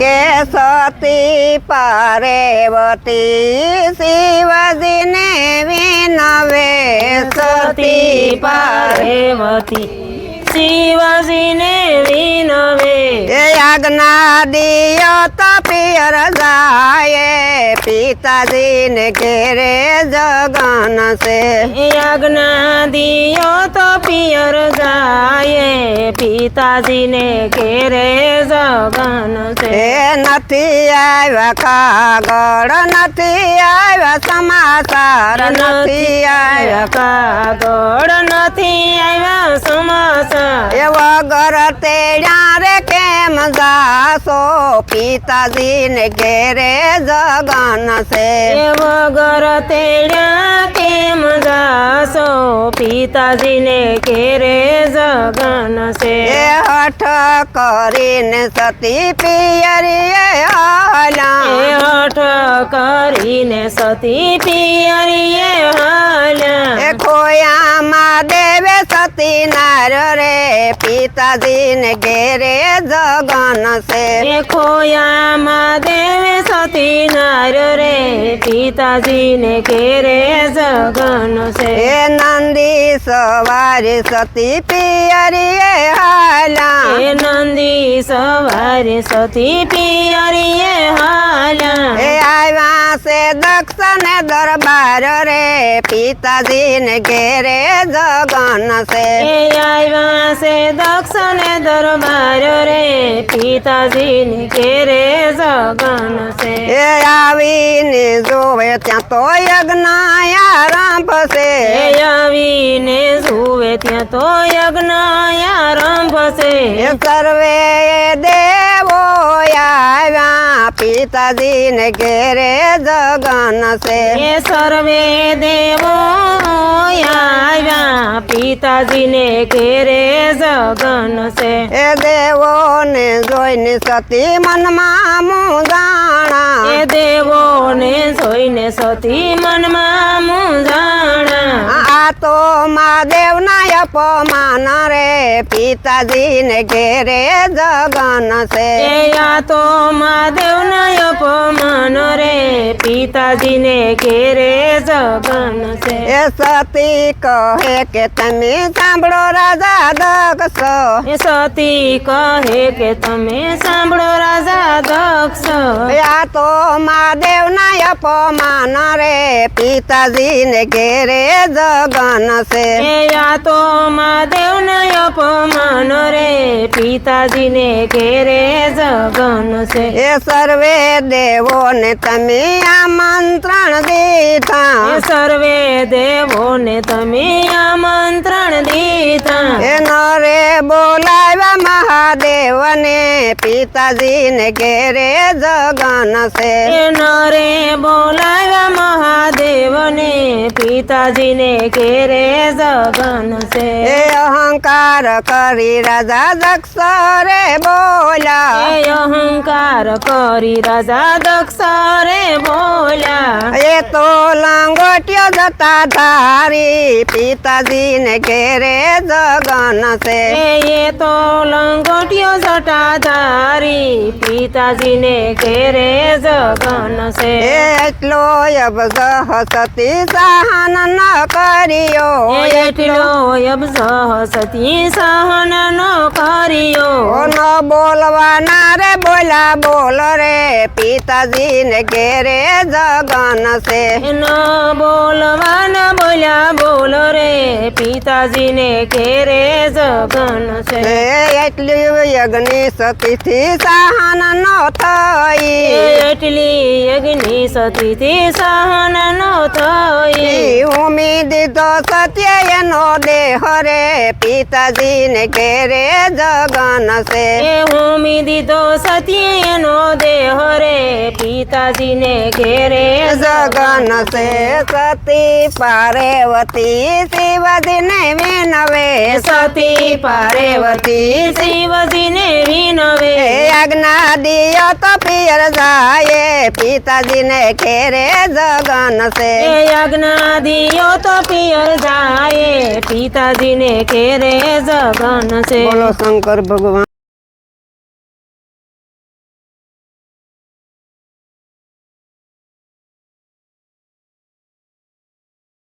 કે સતી પારેવતી શિવજીને વિનવે સતી પાર્વતી. શિવજીને વિનવે. એ આજ્ઞા દિયો તો પિયર જાય પિતાજીને ઘેરે જગન છે. યજ્ઞ દિયો તો પિયર જાય પિતાજીને ઘેરે જગન છે. એ નથી આવ્યા કાગળ નથી આવ્યા સમાચાર નથી આવ્યા કાગળ. સમાચાર એ વગર તેડ્યા રે કેમ જાશો પિતાજીને ઘેરે જગન છે એ વગર તેડ્યા કેમ જાશો પિતાજીને ઘેરે જગન છે એ હઠ કરીને સતી પિયરીએ એ હાલ્યા હઠ કરીને સતી પિયરીએ પિતાજીને ઘેરે જગન છે. ખોયામાં દેવે સતી નાર રે પિતાજીને ઘેરે જગન છે. એ નંદી સવારી સતી પિયરીએ હાલા એ નંદી સવારે સતી પિયરીએ હાલા એ આવ્યા છે દક્ષને દરબાર રે પિતાજીને ઘેરે જગન છે. આવ્યા છે દક્ષને દરબાર રે પિતાજીને ઘેરે જગન છે. એ આવીને જોવે ત્યાં તો યજ્ઞ આરંભ છે. એ આવીને જોવે ત્યાં તો યજ્ઞ આરંભ છે સર્વે દેવો આવ્યા પિતાજીને ઘેરે જગન છે. એ સર્વે દેવો આવ્યા પિતાજીને ઘેરે જગન છે. એ દેવોને જોઈને સતી મનમાં મુંજાણા એ દેવોને જોઈને સતી મનમાં મૂંઝાણા આ તો મહાદેવના અપમાન રે પિતાજીને ઘેરે જગન છે એ આ તો મહાદેવના અપમાન રે પિતાજીને ઘેરે જગન છે એ સતી કહે કે તમે સાંભળો રાજા દક્ષ એ સતી કહે કે તમે સાંભળો રાજા દક્ષ આ તો મહાદેવના અપમાન રે પિતાજીને ઘેરે જગન છે એ આ તો મહાદેવના અપમાન રે. પિતાજીને ઘેરે જગન છે. એ સર્વે દેવોને તમે આમંત્રણ દીધા સર્વે દેવોને તમે આમંત્રણ દીધા એ નરે બોલાવ્યા મહાદેવને પિતાજીને ઘેરે જગન છે. નરે બોલાવ્યા મહાદેવને પિતાજીને ઘેરે જગન છે. એ અહંકાર કરી રાજા દક્ષ રે બોલા એ અહંકાર કરી રાજા દક્ષ રે બોલ્યા એ તો લાંગોટ્યો જતા ધારી પિતાજીને ઘેરે જગન છે એ એ તો લંગોટિયો જટાધારી પિતાજીને ઘેરે જગન છે એ એટલો અબજ સતી સહન ન કર્યો એ એટલો અબજ સતી સહન ન કર્યો ઓ ન બોલવાના રે બોલા બોલ રે પિતાજીને ઘેરે જગન છે. ન બોલવાન બોલ્યા બોલ રે પિતાજીને ઘેરે જગન છે. એટલી યજ્ઞ સતીથી સહન ન થઈ. એટલી યજ્ઞ સતીથી સહન ન થઈ. ઉમેદ તો સત્ય એનો દેહ રે પિતાજીને ઘેરે જગન છે. ઉમેદ તો સત્ય એનો દેહ રે પિતાજીને ઘેરે જગન છે સતી પાર્વતી શિવજીને વિનવે સતી પાર્વતી શિવજીને વિનવે એ આજ્ઞા દિયો તો પિયર જાય પિતાજીને ઘેરે જગન છે એ યજ્ઞ દિયો તો પિયર જાય પિતાજીને ઘેરે જગન છે બોલો શંકર ભગવાન